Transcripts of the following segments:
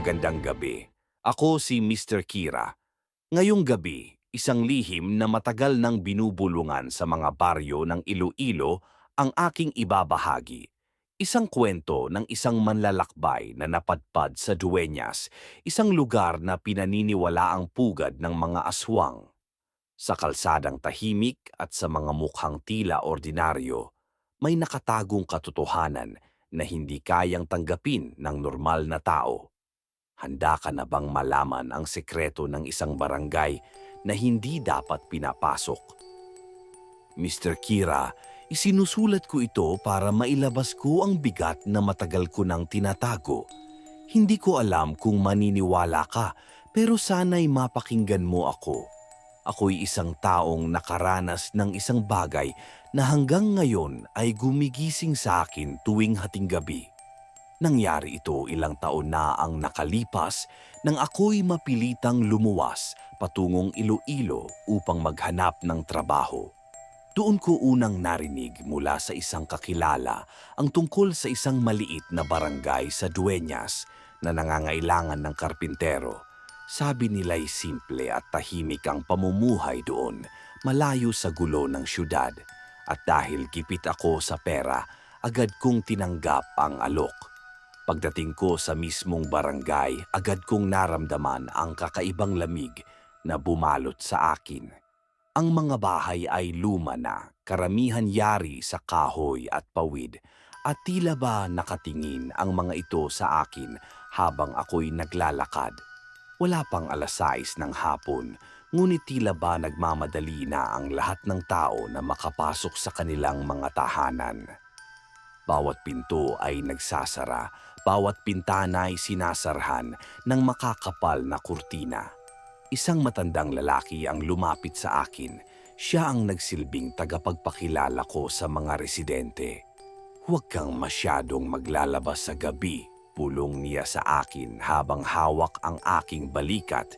Magandang gabi. Ako si Mr. Kira. Ngayong gabi, isang lihim na matagal nang binubulungan sa mga baryo ng Iloilo ang aking ibabahagi. Isang kwento ng isang manlalakbay na napadpad sa Dueñas, isang lugar na pinaniniwala ang pugad ng mga aswang. Sa kalsadang tahimik at sa mga mukhang tila ordinaryo, may nakatagong katotohanan na hindi kayang tanggapin ng normal na tao. Handa ka na bang malaman ang sekreto ng isang barangay na hindi dapat pinapasok? Mr. Kira, isinusulat ko ito para mailabas ko ang bigat na matagal ko nang tinatago. Hindi ko alam kung maniniwala ka, pero sana'y mapakinggan mo ako. Ako'y isang taong nakaranas ng isang bagay na hanggang ngayon ay gumigising sa akin tuwing hating gabi. Nangyari ito ilang taon na ang nakalipas nang ako'y mapilitang lumuwas patungong Iloilo upang maghanap ng trabaho. Doon ko unang narinig mula sa isang kakilala ang tungkol sa isang maliit na barangay sa Dueñas na nangangailangan ng karpintero. Sabi nila'y simple at tahimik ang pamumuhay doon, malayo sa gulo ng syudad. At dahil gipit ako sa pera, agad kong tinanggap ang alok. Pagdating ko sa mismong barangay, agad kong naramdaman ang kakaibang lamig na bumalot sa akin. Ang mga bahay ay luma na, karamihan yari sa kahoy at pawid, at tila ba nakatingin ang mga ito sa akin habang ako'y naglalakad. Wala pang alas 6 ng hapon, ngunit tila ba nagmamadali na ang lahat ng tao na makapasok sa kanilang mga tahanan. Bawat pinto ay nagsasara, bawat pintana ay sinasarhan ng makakapal na kurtina. Isang matandang lalaki ang lumapit sa akin. Siya ang nagsilbing tagapagpakilala ko sa mga residente. Huwag kang masyadong maglalabas sa gabi, pulong niya sa akin habang hawak ang aking balikat.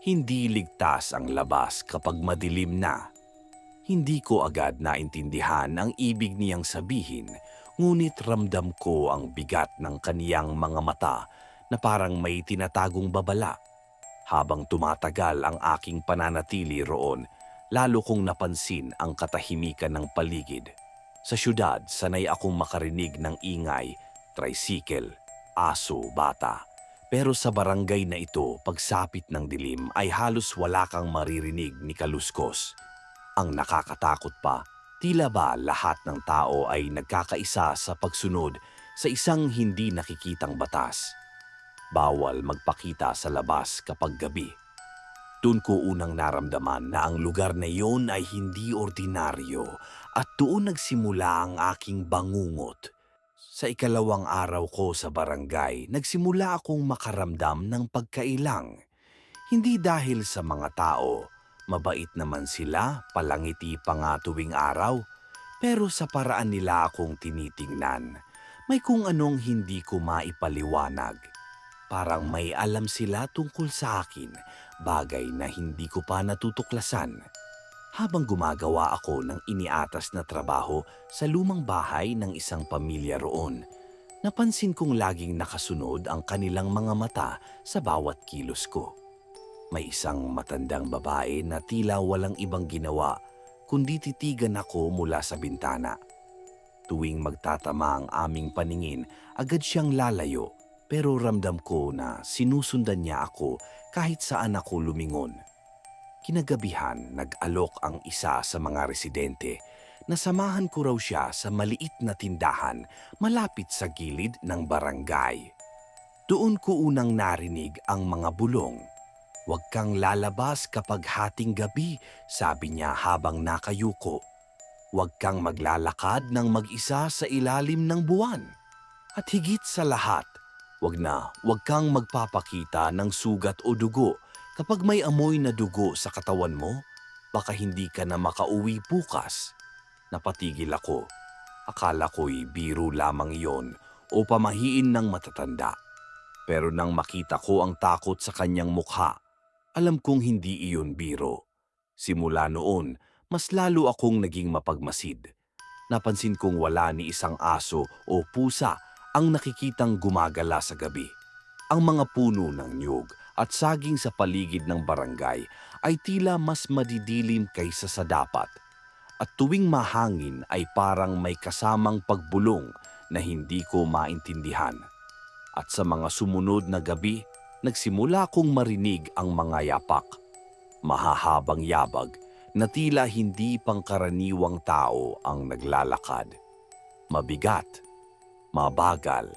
Hindi ligtas ang labas kapag madilim na. Hindi ko agad naintindihan ang ibig niyang sabihin, ngunit ramdam ko ang bigat ng kaniyang mga mata na parang may tinatagong babala. Habang tumatagal ang aking pananatili roon, lalo kong napansin ang katahimikan ng paligid. Sa syudad, sanay akong makarinig ng ingay, tricycle, aso, bata. Pero sa barangay na ito, pagsapit ng dilim ay halos wala kang maririnig ni Kaluskos. Ang nakakatakot pa, tila ba lahat ng tao ay nagkakaisa sa pagsunod sa isang hindi nakikitang batas. Bawal magpakita sa labas kapag gabi. Doon ko unang naramdaman na ang lugar na iyon ay hindi ordinaryo at doon nagsimula ang aking bangungot. Sa ikalawang araw ko sa barangay, nagsimula akong makaramdam ng pagkailang. Hindi dahil sa mga tao, mabait naman sila, palangiti pa nga tuwing araw, pero sa paraan nila akong tinitingnan, may kung anong hindi ko maipaliwanag. Parang may alam sila tungkol sa akin, bagay na hindi ko pa natutuklasan. Habang gumagawa ako ng iniatas na trabaho sa lumang bahay ng isang pamilya roon, napansin kong laging nakasunod ang kanilang mga mata sa bawat kilos ko. May isang matandang babae na tila walang ibang ginawa kundi titigan ako mula sa bintana. Tuwing magtatama ang aming paningin, agad siyang lalayo pero ramdam ko na sinusundan niya ako kahit saan ako lumingon. Kinagabihan, nag-alok ang isa sa mga residente na samahan ko raw siya sa maliit na tindahan malapit sa gilid ng barangay. Doon ko unang narinig ang mga bulong. Huwag kang lalabas kapag hating gabi, sabi niya habang nakayuko. Huwag kang maglalakad ng mag-isa sa ilalim ng buwan. At higit sa lahat, Huwag na, huwag kang magpapakita ng sugat o dugo. Kapag may amoy na dugo sa katawan mo, baka hindi ka na makauwi bukas. Napatigil ako. Akala ko'y biro lamang iyon o pamahiin ng matatanda. Pero nang makita ko ang takot sa kanyang mukha, alam kong hindi iyon biro. Simula noon, mas lalo akong naging mapagmasid. Napansin kong wala ni isang aso o pusa ang nakikitang gumagala sa gabi. Ang mga puno ng niyog at saging sa paligid ng barangay ay tila mas madidilim kaysa sa dapat. At tuwing mahangin ay parang may kasamang pagbulong na hindi ko maintindihan. At sa mga sumunod na gabi, nagsimula kong marinig ang mga yapak. Mahahabang yabag na tila hindi pangkaraniwang tao ang naglalakad. Mabigat, mabagal,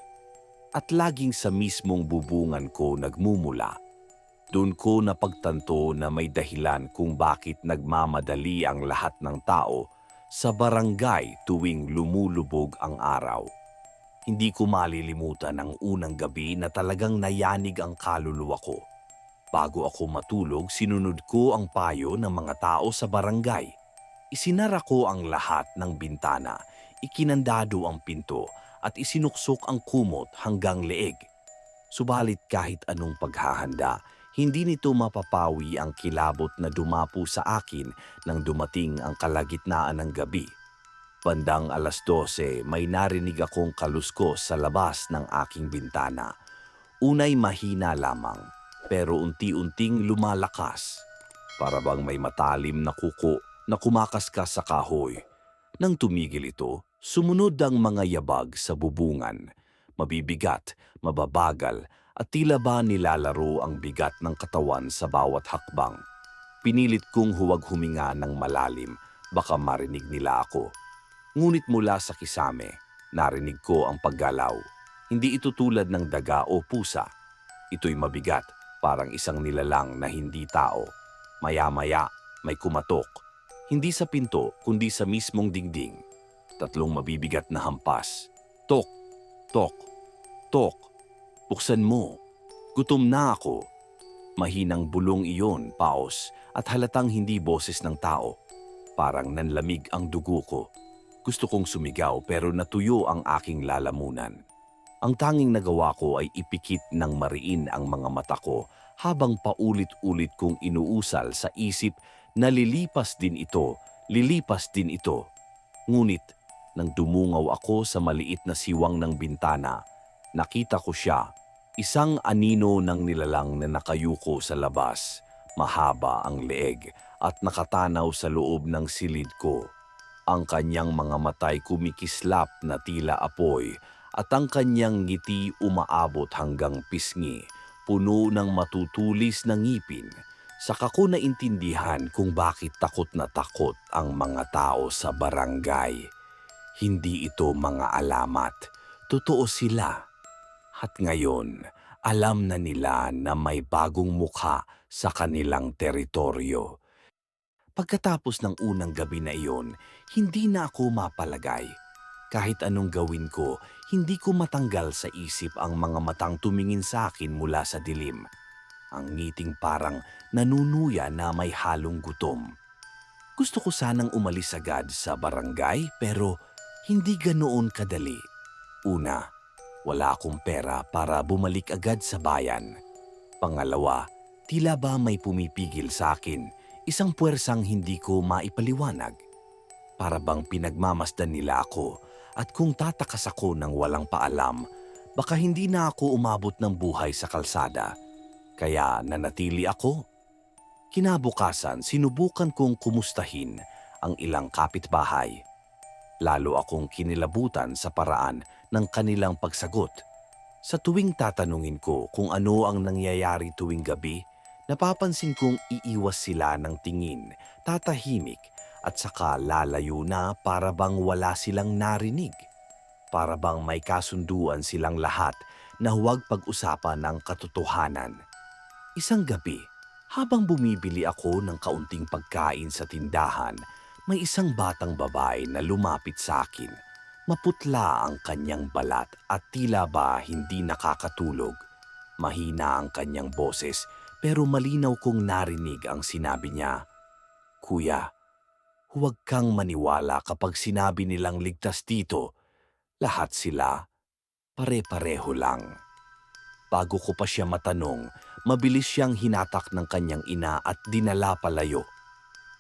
at laging sa mismong bubungan ko nagmumula. Doon ko napagtanto na may dahilan kung bakit nagmamadali ang lahat ng tao sa barangay tuwing lumulubog ang araw. Hindi ko malilimutan ang unang gabi na talagang nayanig ang kaluluwa ko. Bago ako matulog, sinunod ko ang payo ng mga tao sa barangay. Isinara ko ang lahat ng bintana, ikinandado ang pinto at isinuksok ang kumot hanggang leeg. Subalit kahit anong paghahanda, hindi nito mapapawi ang kilabot na dumapo sa akin nang dumating ang kalagitnaan ng gabi. Bandang alas 12, may narinig akong kaluskos sa labas ng aking bintana. Unay mahina lamang, pero unti-unting lumalakas. Para bang may matalim na kuko na kumakaskas sa kahoy. Nang tumigil ito, sumunod ang mga yabag sa bubungan. Mabibigat, mababagal, at tila ba nilalaro ang bigat ng katawan sa bawat hakbang. Pinilit kong huwag huminga ng malalim, baka marinig nila ako. Ngunit mula sa kisame, narinig ko ang paggalaw. Hindi ito tulad ng daga o pusa. Ito'y mabigat, parang isang nilalang na hindi tao. Maya-maya, may kumatok. Hindi sa pinto, kundi sa mismong dingding. Tatlong mabibigat na hampas. Tok, tok, tok. Buksan mo. Gutom na ako. Mahinang bulong iyon, paos, at halatang hindi boses ng tao. Parang nanlamig ang dugo ko. Gusto kong sumigaw pero natuyo ang aking lalamunan. Ang tanging nagawa ko ay ipikit ng mariin ang mga mata ko habang paulit-ulit kong inuusal sa isip na lilipas din ito, lilipas din ito. Ngunit nang dumungaw ako sa maliit na siwang ng bintana, nakita ko siya, isang anino ng nilalang na nakayuko sa labas. Mahaba ang leeg at nakatanaw sa loob ng silid ko. Ang kanyang mga matay kumikislap na tila apoy at ang kanyang ngiti umaabot hanggang pisngi, puno ng matutulis na ngipin. Saka ko naintindihan kung bakit takot na takot ang mga tao sa barangay. Hindi ito mga alamat, totoo sila. At ngayon, alam na nila na may bagong mukha sa kanilang teritoryo. Pagkatapos ng unang gabi na iyon, hindi na ako mapalagay. Kahit anong gawin ko, hindi ko matanggal sa isip ang mga matang tumingin sa akin mula sa dilim. Ang ngiting parang nanunuya na may halong gutom. Gusto ko sanang umalis agad sa barangay pero hindi ganoon kadali. Una, wala akong pera para bumalik agad sa bayan. Pangalawa, tila ba may pumipigil sa akin isang puwersang hindi ko maipaliwanag. Para bang pinagmamasdan nila ako at kung tatakas ako ng walang paalam, baka hindi na ako umabot ng buhay sa kalsada. Kaya nanatili ako. Kinabukasan, sinubukan kong kumustahin ang ilang kapitbahay. Lalo akong kinilabutan sa paraan ng kanilang pagsagot. Sa tuwing tatanungin ko kung ano ang nangyayari tuwing gabi, Napapansin kong iiwas sila ng tingin, tatahimik at saka lalayo na para bang wala silang narinig. Para bang may kasunduan silang lahat na huwag pag-usapan ng katotohanan. Isang gabi, habang bumibili ako ng kaunting pagkain sa tindahan, may isang batang babae na lumapit sa akin. Maputla ang kanyang balat at tila ba hindi nakakatulog. Mahina ang kanyang boses pero malinaw kong narinig ang sinabi niya, Kuya, huwag kang maniwala kapag sinabi nilang ligtas dito. Lahat sila, pare-pareho lang. Bago ko pa siya matanong, mabilis siyang hinatak ng kanyang ina at dinala palayo.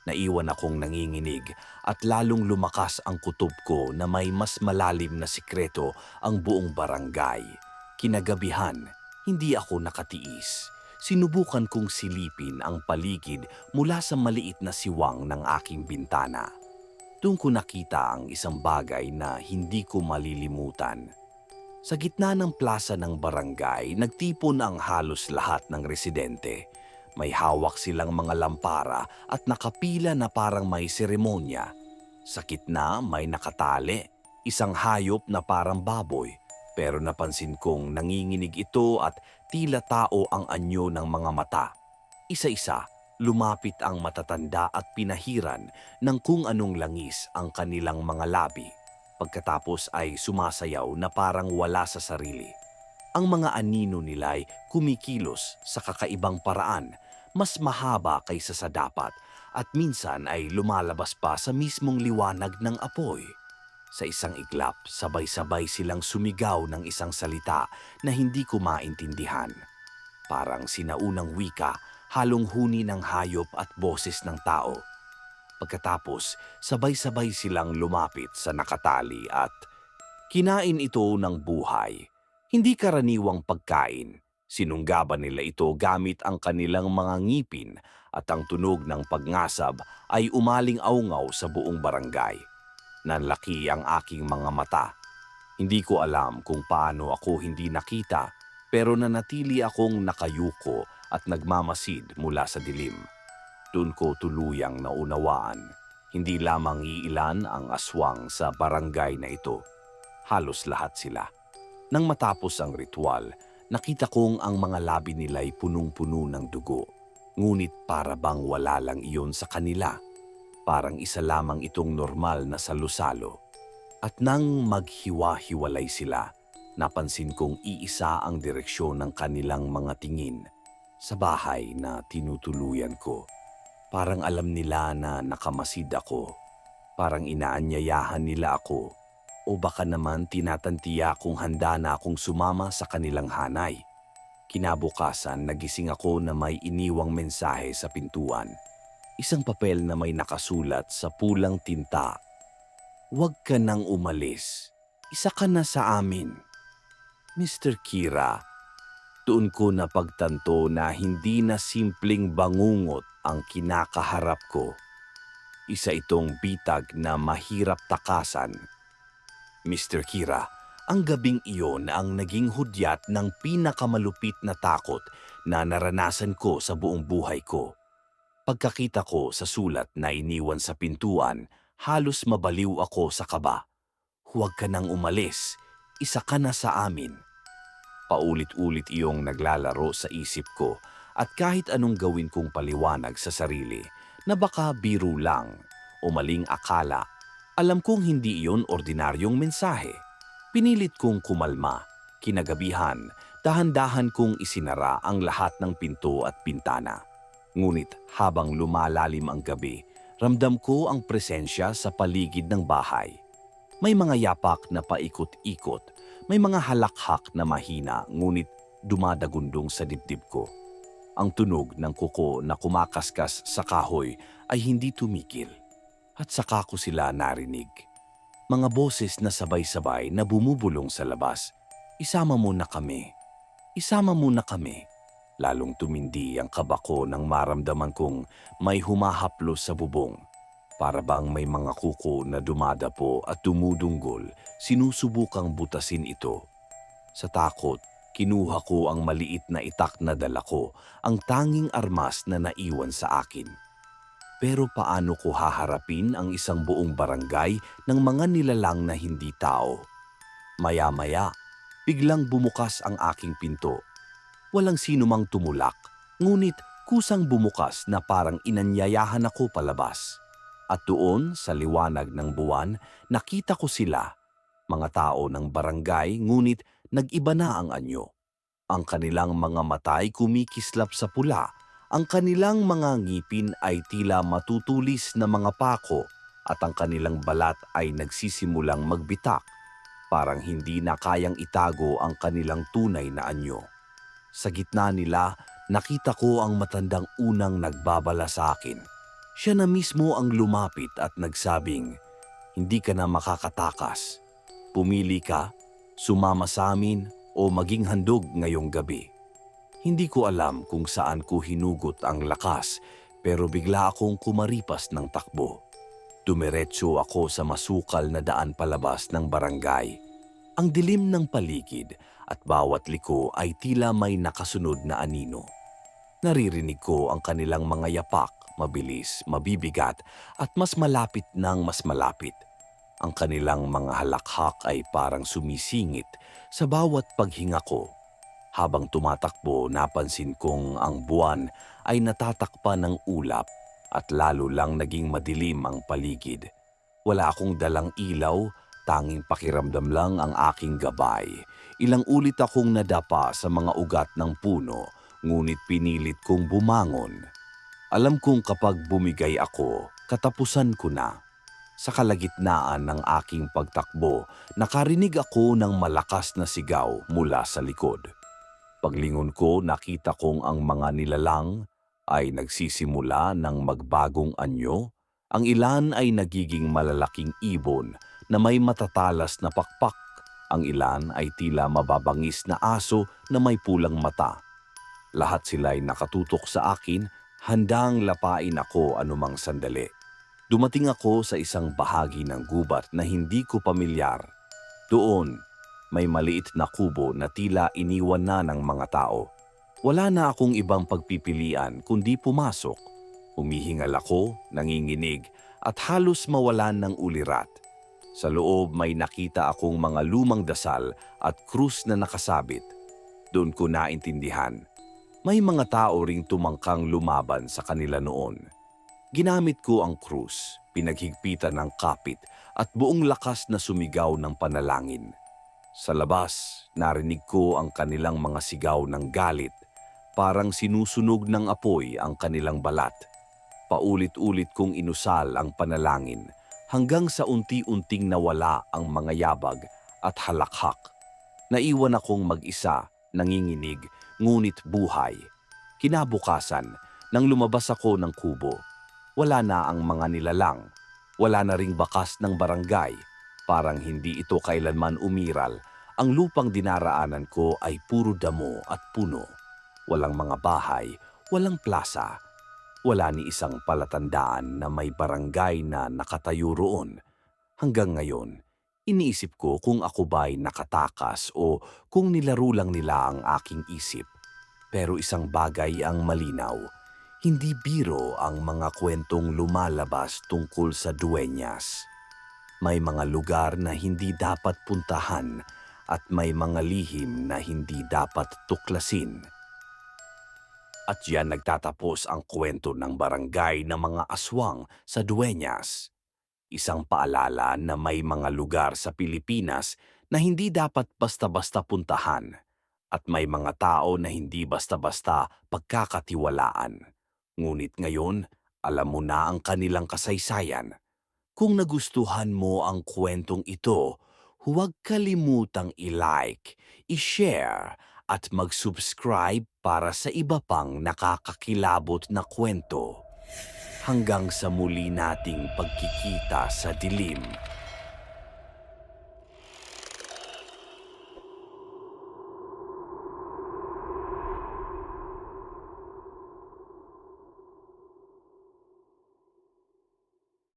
Naiwan akong nanginginig at lalong lumakas ang kutob ko na may mas malalim na sikreto ang buong barangay. Kinagabihan, Hindi ako nakatiis. Sinubukan kong silipin ang paligid mula sa maliit na siwang ng aking bintana. Doon ko nakita ang isang bagay na hindi ko malilimutan. Sa gitna ng plaza ng barangay, nagtipon ang halos lahat ng residente. May hawak silang mga lampara at nakapila na parang may seremonya. Sa gitna may nakatali, isang hayop na parang baboy. Pero napansin kong nanginginig ito at tila tao ang anyo ng mga mata. Isa-isa, lumapit ang matatanda at pinahiran ng kung anong langis ang kanilang mga labi. Pagkatapos ay sumasayaw na parang wala sa sarili. Ang mga anino nila ay kumikilos sa kakaibang paraan, mas mahaba kaysa sa dapat at minsan ay lumalabas pa sa mismong liwanag ng apoy. Sa isang iglap, sabay-sabay silang sumigaw ng isang salita na hindi ko maintindihan. Parang sinaunang wika, halong huni ng hayop at boses ng tao. Pagkatapos, sabay-sabay silang lumapit sa nakatali at kinain ito ng buhay. Hindi karaniwang pagkain. Sinunggaban nila ito gamit ang kanilang mga ngipin at ang tunog ng pagngasab ay umaling aungaw sa buong barangay. Nanlaki ang aking mga mata. Hindi ko alam kung paano ako hindi nakita pero nanatili akong nakayuko at nagmamasid mula sa dilim. Doon ko tuluyang naunawaan. Hindi lamang iilan ang aswang sa barangay na ito. Halos lahat sila. Nang matapos ang ritual, nakita kong ang mga labi nila'y punong-puno ng dugo. Ngunit para bang wala lang iyon sa kanila. Parang isa lamang itong normal na salusalo. At nang maghiwa-hiwalay sila, napansin kong iisa ang direksyon ng kanilang mga tingin sa bahay na tinutuluyan ko. Parang alam nila na nakamasid ako. Parang inaanyayahan nila ako. O baka naman tinatantiya kung handa na akong sumama sa kanilang hanay. Kinabukasan, nagising ako na may iniwang mensahe sa pintuan. Isang papel na may nakasulat sa pulang tinta. Huwag ka nang umalis. Isa ka na sa amin. Mr. Kira, doon ko napagtanto na hindi na simpleng bangungot ang kinakaharap ko. Isa itong bitag na mahirap takasan. Mr. Kira, ang gabing iyon ang naging hudyat ng pinakamalupit na takot na naranasan ko sa buong buhay ko. Pagkakita ko sa sulat na iniwan sa pintuan, halos mabaliw ako sa kaba. Huwag ka nang umalis, isa ka na sa amin. Paulit-ulit iyong naglalaro sa isip ko at kahit anong gawin kong paliwanag sa sarili na baka biro lang o maling akala, alam kong hindi iyon ordinaryong mensahe. Pinilit kong kumalma, kinagabihan, dahan-dahan kong isinara ang lahat ng pinto at pintana. Ngunit habang lumalalim ang gabi, ramdam ko ang presensya sa paligid ng bahay. May mga yapak na paikot-ikot, may mga halakhak na mahina ngunit dumadagundong sa dibdib ko. Ang tunog ng kuko na kumakaskas sa kahoy ay hindi tumigil. At saka ko sila narinig. Mga boses na sabay-sabay na bumubulong sa labas. Isama mo na kami. Isama mo na kami. Lalong tumindi ang kabako nang maramdaman kong may humahaplos sa bubong. Para bang may mga kuko na dumadapo at dumudunggol, sinusubukang butasin ito. Sa takot, kinuha ko ang maliit na itak na dala ko, ang tanging armas na naiwan sa akin. Pero paano ko haharapin ang isang buong barangay ng mga nilalang na hindi tao? Maya-maya, biglang bumukas ang aking pinto. Walang sino mang tumulak, ngunit kusang bumukas na parang inanyayahan ako palabas. At doon, sa liwanag ng buwan, nakita ko sila, mga tao ng barangay, ngunit nag-iba na ang anyo. Ang kanilang mga matay kumikislap sa pula, ang kanilang mga ngipin ay tila matutulis na mga pako at ang kanilang balat ay nagsisimulang magbitak, parang hindi na kayang itago ang kanilang tunay na anyo. Sa gitna nila, nakita ko ang matandang unang nagbabala sa akin. Siya na mismo ang lumapit at nagsabing, Hindi ka na makakatakas. Pumili ka, sumama sa amin o maging handog ngayong gabi. Hindi ko alam kung saan ko hinugot ang lakas pero bigla akong kumaripas ng takbo. Dumiretso ako sa masukal na daan palabas ng barangay. Ang dilim ng paligid at bawat liko ay tila may nakasunod na anino. Naririnig ko ang kanilang mga yapak, mabilis, mabibigat at mas malapit ng mas malapit. Ang kanilang mga halakhak ay parang sumisingit sa bawat paghinga ko. Habang tumatakbo, napansin kong ang buwan ay natatakpan ng ulap at lalo lang naging madilim ang paligid. Wala akong dalang ilaw, tanging pakiramdam lang ang aking gabay. Ilang ulit akong nadapa sa mga ugat ng puno, ngunit pinilit kong bumangon. Alam kong kapag bumigay ako, katapusan ko na. Sa kalagitnaan ng aking pagtakbo, nakarinig ako ng malakas na sigaw mula sa likod. Paglingon ko, nakita kong ang mga nilalang ay nagsisimula ng magbagong anyo. Ang ilan ay nagiging malalaking ibon na may matatalas na pakpak. Ang ilan ay tila mababangis na aso na may pulang mata. Lahat sila ay nakatutok sa akin, handang lapain ako anumang sandali. Dumating ako sa isang bahagi ng gubat na hindi ko pamilyar. Doon, may maliit na kubo na tila iniwan na ng mga tao. Wala na akong ibang pagpipilian kundi pumasok. Humihingal ako, nanginginig, at halos mawalan ng ulirat. Sa loob may nakita akong mga lumang dasal at krus na nakasabit. Doon ko naintindihan. May mga tao ring tumangkang lumaban sa kanila noon. Ginamit ko ang krus, pinaghigpitan ng kapit at buong lakas na sumigaw ng panalangin. Sa labas, narinig ko ang kanilang mga sigaw ng galit. Parang sinusunog ng apoy ang kanilang balat. Paulit-ulit kong inusal ang panalangin hanggang sa unti-unting nawala ang mga yabag at halakhak. Naiwan akong mag-isa, nanginginig, ngunit buhay. Kinabukasan, nang lumabas ako ng kubo, wala na ang mga nilalang. Wala na ring bakas ng barangay. Parang hindi ito kailanman umiral. Ang lupang dinaraanan ko ay puro damo at puno. Walang mga bahay, walang plaza. Wala ni isang palatandaan na may barangay na nakatayo roon. Hanggang ngayon, iniisip ko kung ako ba'y nakatakas o kung nilaro lang nila ang aking isip. Pero isang bagay ang malinaw. Hindi biro ang mga kwentong lumalabas tungkol sa duenyas. May mga lugar na hindi dapat puntahan at may mga lihim na hindi dapat tuklasin. At yan nagtatapos ang kwento ng barangay ng mga aswang sa Dueñas. Isang paalala na may mga lugar sa Pilipinas na hindi dapat basta-basta puntahan at may mga tao na hindi basta-basta pagkakatiwalaan. Ngunit ngayon, alam mo na ang kanilang kasaysayan. Kung nagustuhan mo ang kwentong ito, huwag kalimutang i-like, i-share at mag-subscribe para sa iba pang nakakakilabot na kwento. Hanggang sa muli nating pagkikita sa dilim